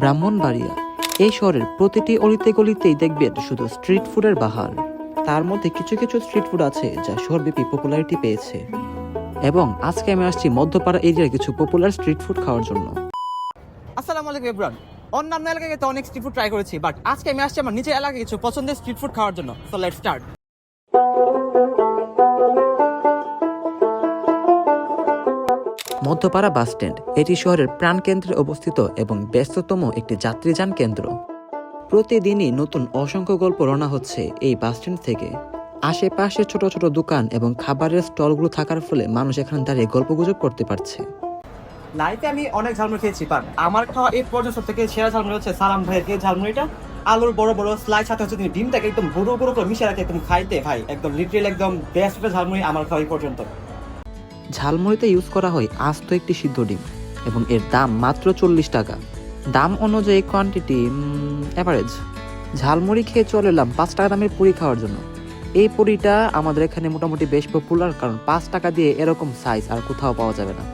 ব্রাহ্মণবাড়িয়া। এই শহরের প্রতিটি অলিতে গলিতেই দেখবেন শুধু স্ট্রিট ফুডের বাহার। তার মধ্যে কিছু কিছু স্ট্রিট ফুড আছে যা শহরব্যাপী পপুলারিটি পেয়েছে। এবং আজকে আমি আসছি মধ্যপাড়া এরিয়ার কিছু পপুলার স্ট্রিট ফুড খাওয়ার জন্য। আসসালামু আলাইকুম এভরান অন্যান্য এলাকায় তো অনেক স্ট্রিট ফুড ট্রাই করেছি বাট আজকে আমি আসছি আমার নিজের এলাকায় কিছু পছন্দের স্ট্রিট ফুড খাওয়ার জন্য। So let's start Madhyapara bus stand. এটি শহরের প্রাণকেন্দ্রে অবস্থিত এবং ব্যস্ততম একটি যাত্রীযান কেন্দ্র। প্রতিদিনই নতুন অসংখ্য গল্প রওনা হচ্ছে এই বাস স্ট্যান্ড থেকে। আশেপাশে ছোট ছোট দোকান এবং খাবারের স্টলগুলো থাকার ফলে মানুষ এখানে দাঁড়িয়ে গল্পগুজব করতে পারছে। লাইফে আমি অনেক ঝালমুড়ি খেয়েছি, বাট আমার খাওয়া এই পর্যন্ত থেকে সেরা ঝালমুড়ি হচ্ছে সালাম ভাইয়ের এই ঝালমুড়িটা। আলুর বড় বড় স্লাইস সাথে হচ্ছে তিনি ডিমটাকে একদম বড় বড় করে মিশিয়ে রাখে, একদম খাইতে, ভাই, একদম লিটারেল একদম বেস্ট ঝালমুড়ি আমার খাওয়া এই পর্যন্ত। ঝালমুড়িতে ইউজ করা হয় আস্ত একটি সিদ্ধ ডিম এবং এর দাম মাত্র চল্লিশ টাকা। দাম অনুযায়ী কোয়ান্টিটি অ্যাভারেজ ঝালমুড়ি খেয়ে চলে এলাম পাঁচ টাকা দামের পুরি খাওয়ার জন্য। এই পুরিটা আমাদের এখানে মোটামুটি বেশ পপুলার কারণ পাঁচ টাকা দিয়ে এরকম সাইজ আর কোথাও পাওয়া যাবে না।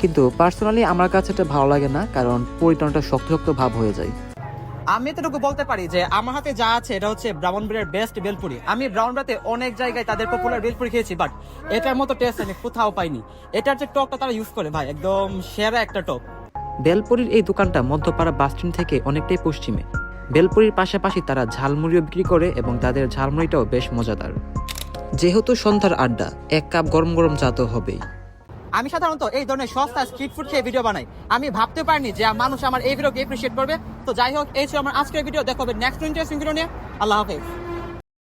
কিন্তু পার্সোনালি আমার কাছে এটা ভালো লাগে না কারণ পুরিটা অনেকটা শক্ত শক্ত ভাব হয়ে যায়। আমি এতটুকু বলতে পারি যে আমার হাতে যা আছে এটা হচ্ছে ব্রাহ্মণবাড়িয়ার বেস্ট বেলপুরি। আমি ব্রাউনবাড়িতে অনেক জায়গায় তাদের পপুলার বেলপুরি খেয়েছি বাট এটার মতো টেস্ট আমি কোথাও পাইনি। এটার যে টকটা তারা ইউজ করে, ভাই, একদম সেরা একটা টক। বেলপুরির এই দোকানটা মধ্যপাড়া বাস স্ট্যান্ড থেকে অনেকটাই পশ্চিমে। বেলপুরির পাশাপাশি তারা ঝালমুড়িও বিক্রি করে এবং তাদের ঝালমুড়িটাও বেশ মজাদার। যেহেতু সন্ধ্যার আড্ডা, এক কাপ গরম গরম চা তো হবেই। আমি সাধারণত এই ধরনের সস্তা স্ট্রিট ফুড খেয়ে ভিডিও বানাই। আমি ভাবতে পারিনি যে মানুষ আমার এই ভিডিওকে এপ্রিসিয়েট করবে। তো যাই হোক, এই ছিল আমার আজকের ভিডিও দেখো নেক্সট ইন্টারেস্টিং ভিডিও নিয়ে। আল্লাহ হাফেজ।